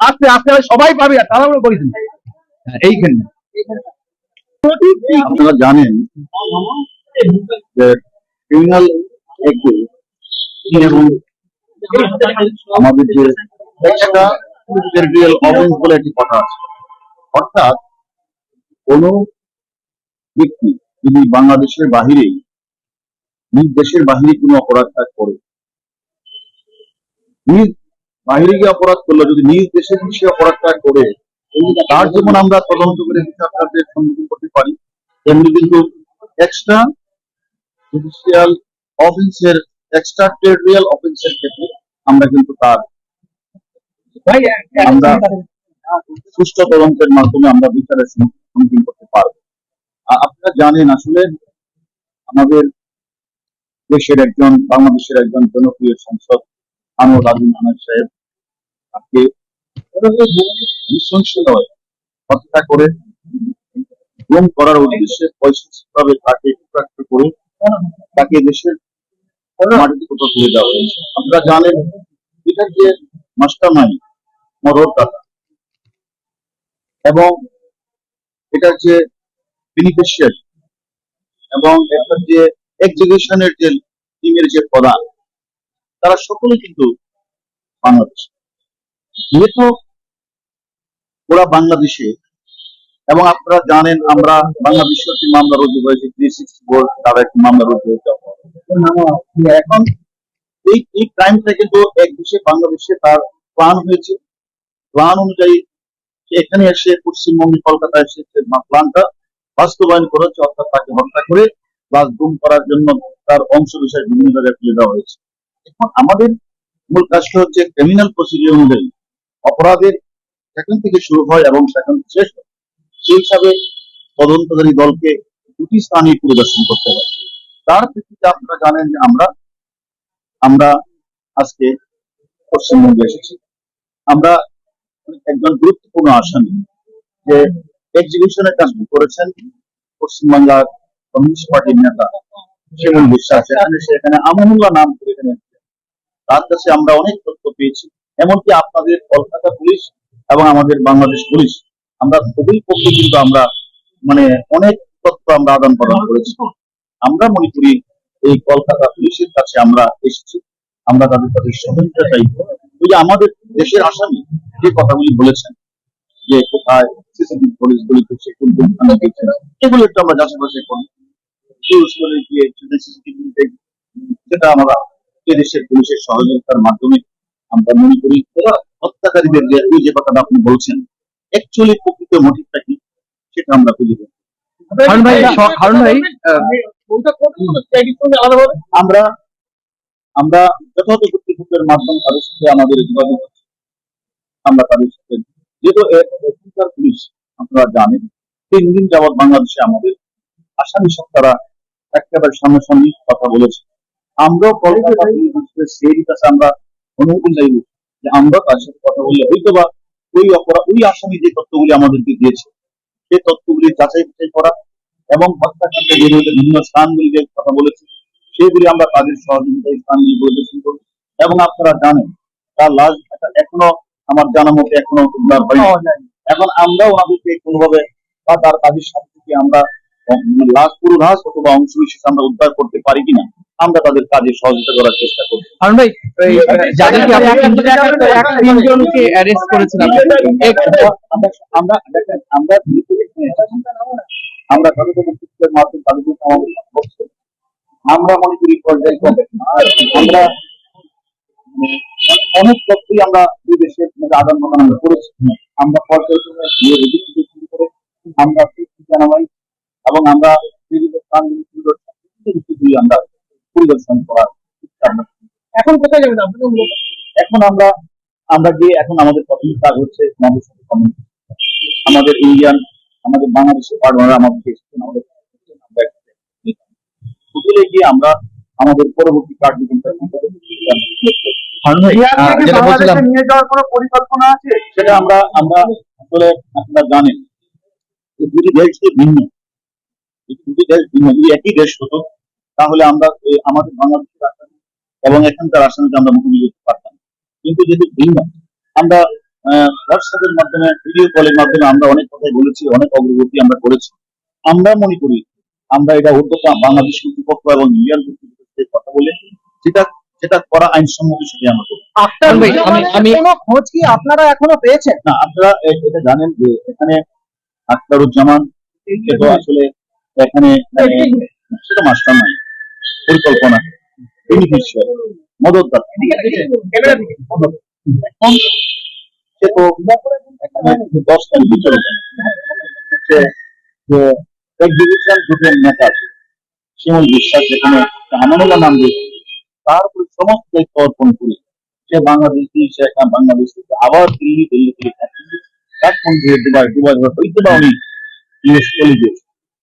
আস্তে আস্তে সবাই পাবে তাড়াহুড়ো করিস হ্যাঁ, এইখানে। আপনারা জানেন যে ক্রিমিনাল এবং আমাদের যে এক্সট্রা টেরিটোরিয়াল অফেন্স বলে একটি কথা আছে। অর্থাৎ কোন ব্যক্তি যদি বাংলাদেশের বাহিরে নিজ দেশের বাহিরে কোনো অপরাধ কাজ করে। নিজ বাহিরে গিয়ে অপরাধ করলে যদি নিজ দেশের সে অপরাধ কাজ করে তার যেমন আমরা তদন্ত করে বিচার সম্মুখীন করতে পারি তেমনি কিন্তু এক্সট্রা জুডিশিয়াল অফেন্সের এক্সট্রা টেরিটোরিয়াল অফেন্সের ক্ষেত্রে আমরা কিন্তু তার আমরা সুষ্ঠু তদন্তের মাধ্যমে আমরা বিচারের সম্মুখীন করতে জানেন, আসলে আমাদের দেশের একজন, বাংলাদেশের একজন জনপ্রিয় সংসদ আনোয়ার আলী মানব সাহেব আজকে নৃশংসভাবে হত্যা করে, গুম করার উদ্দেশ্যে পয়সাভাবে তাকে কুটাক্ত করে তাকে দেশের মাটিতে কোথাও তুলে দেওয়া হয়েছে। আপনারা জানেন এটার যে মাস্টার মাইন্ড দাতা এবং এটার যে বেনিফিশিয়ারি এবং এটার যে এক্সিকিউশনের যে টিমের যে প্রধান, তারা সকলে কিন্তু বাংলাদেশ। যেহেতু ওরা বাংলাদেশে, এবং আপনারা জানেন আমরা একটি মামলা রুজু হয়েছে থ্রি সিক্সটি ফোর তারা একটি মামলা রুজু হয়েছে। এখন এই এই ক্রাইমটা কিন্তু এক দেশে বাংলাদেশে তার প্ল্যান হয়েছে। প্ল্যান অনুযায়ী এখানে এসে পশ্চিমবঙ্গে কলকাতায় এসে প্ল্যানটা বাস্তবায়ন করেছে অর্থাৎ তাকে হত্যা করে প্লাস গুম করার জন্য তার অংশ বিষয় বিভিন্ন জায়গায় তুলে দেওয়া হয়েছে। এখন আমাদের মূল কাজটা হচ্ছে ক্রিমিনাল প্রসিডিউর অনুযায়ী অপরাধের সেখান থেকে শুরু হয় এবং সেখান থেকে শেষ হয়। সেই হিসাবে তদন্তকারী দলকে দুটি স্থানে পরিদর্শন করতে হয়। তার ভিত্তিতে আপনারা জানেন যে আমরা আমরা আজকে পশ্চিমবঙ্গে এসেছি। আমরা একজন গুরুত্বপূর্ণ আসামি যে এক্সিবিশনের কাজটি করেছেন পশ্চিমবাংলার কমিউনিস্ট পার্টির নেতা শিমুল বিশ্বাস। এখানে সে এখানে আমানুল্লাহ নাম করে এখানে তার কাছে আমরা অনেক তথ্য পেয়েছি। এমনকি আপনাদের কলকাতা পুলিশ এবং আমাদের বাংলাদেশ পুলিশ, আমরা খুবই পক্ষে কিন্তু আমরা মানে অনেক তথ্য আমরা আদান প্রদান করেছি। আমরা মনে করি এই কলকাতা পুলিশের কাছে আমরা এসেছি। আমরা তাদের কাছে সহযোগিতা চাই ওই যে আমাদের দেশের আসামি যে কথাগুলি বলেছেন যে কোথায় সিসিটিভি পুলিশ গুলিতে সে কোন কোন স্থানে এগুলো একটু আমরা যাচাই বাছাই করি। সেই স্কুলে গিয়ে সিসিটিভি সেটা আমরা পুলিশের সহযোগিতার মাধ্যমে আমরা মনে করি এরা হত্যাকারীদের যে ওই যে কথাটা আপনি বলছেন অ্যাকচুয়ালি প্রকৃত মোটিভটা কি সেটা আমরা খুঁজে ভাই হারুন ভাই আমরা আমরা যথাযথ কর্তৃপক্ষের মাধ্যমে তাদের সাথে আমাদের যোগাযোগ আমরা তাদের সাথে যেহেতু পুলিশ, আপনারা জানেন, তিন দিন যাবৎ বাংলাদেশে আমাদের আসামি একেবারে সামনাসামনি কথা বলেছে। আমরাও সেই কাছে আমরা অনুমতি চাইব যে আমরা তার সাথে কথা বললে হয়তো বা ওই অপরাধ, ওই আসামি যে আমাদেরকে দিয়েছে, সেই যাচাই বাছাই করা এবং হত্যাকাণ্ডের বিভিন্ন স্থানগুলিতে কথা বলেছে সেগুলি আমরা তাদের সহযোগিতায় স্থানগুলি পরিদর্শন করব। এবং আপনারা জানেন, তার লাশ এখনও আমার জানা মতে এখনও এখন আমরা ওনাদেরকে কোনোভাবে বা তার কাজের সাথে আমরা লাশ পুরো লাশ অথবা অংশ বিশেষ আমরা উদ্ধার করতে পারি কিনা আমরা তাদের কাজে সহযোগিতা করার চেষ্টা করব হারুন ভাই যাদেরকে তিনজনকে অ্যারেস্ট করেছেন আমরা আমরা আমরা মাধ্যমে তাদের। আমরা মনে করি পর্যায়ক্রমে আমরা অনেক তথ্যই আমরা দুই দেশের মধ্যে আদান প্রদান আমরা করেছি। আমরা পর্যায়ক্রমে গিয়ে আমরা এবং আমরা আমরা পরিদর্শন করার। এখন কোথায় যাবেন এখন আমরা আমরা যে এখন আমাদের প্রাথমিক কাজ হচ্ছে আমাদের সাথে আমাদের ইন্ডিয়ান আমাদের বাংলাদেশের পার্টনার আমাদের এসেছেন, আমাদের গিয়ে আমরা আমাদের পরবর্তী কার্যক্রমটা হারুন ভাই আহ, যেটা বলছিলাম। নিয়ে যাওয়ার কোনো পরিকল্পনা আছে? সেটা আমরা আমরা আসলে আপনারা জানেন দুটি দেশ ভিন্ন। দুটি দেশ ভিন্ন যদি একই দেশ হতো তাহলে আমরা আমাদের বাংলাদেশের আসামি এবং এখানকার আসামিকে আমরা করতে পারতাম। কিন্তু যেহেতু ভিন্ন আমরা হোয়াটসঅ্যাপের মাধ্যমে ভিডিও কলের মাধ্যমে আমরা অনেক কথাই বলেছি অনেক অগ্রগতি আমরা করেছি। আমরা মনে করি আমরা এটা উদ্যোক্তা বাংলাদেশ কর্তৃপক্ষ এবং ইন্ডিয়ান কর্তৃপক্ষের কথা বলে যেটা যেটা করা আইনসম্মত সেটা আমরা করব। ভাই, আমি- আমি আমি- কোনো খোঁজ কি আপনারা এখনও পেয়েছেন? না আপনারা এটা জানেন যে এখানে আখতারুজ্জামান সে তো আসলে এখানে মানে সেটা মাস্টার নয় পরিকল্পনা বেনিফিশিয়ার মদতদাতা এখন সে তো দশ তারিখ চলে সে যে এক্সিবিশন গ্রুপের নেতা শিমুল বিশ্বাস যেখানে আমানুল্লাহ নাম দিয়েছে তার সমস্ত দায়িত্ব অর্পণ করে সে বাংলাদেশি সে এখন বাংলাদেশ থেকে আবার দিল্লি দিল্লি থেকে কাঠমান্ডু দুবাই দুবাই হইতে বা উনি ইউএস চলে গিয়েছে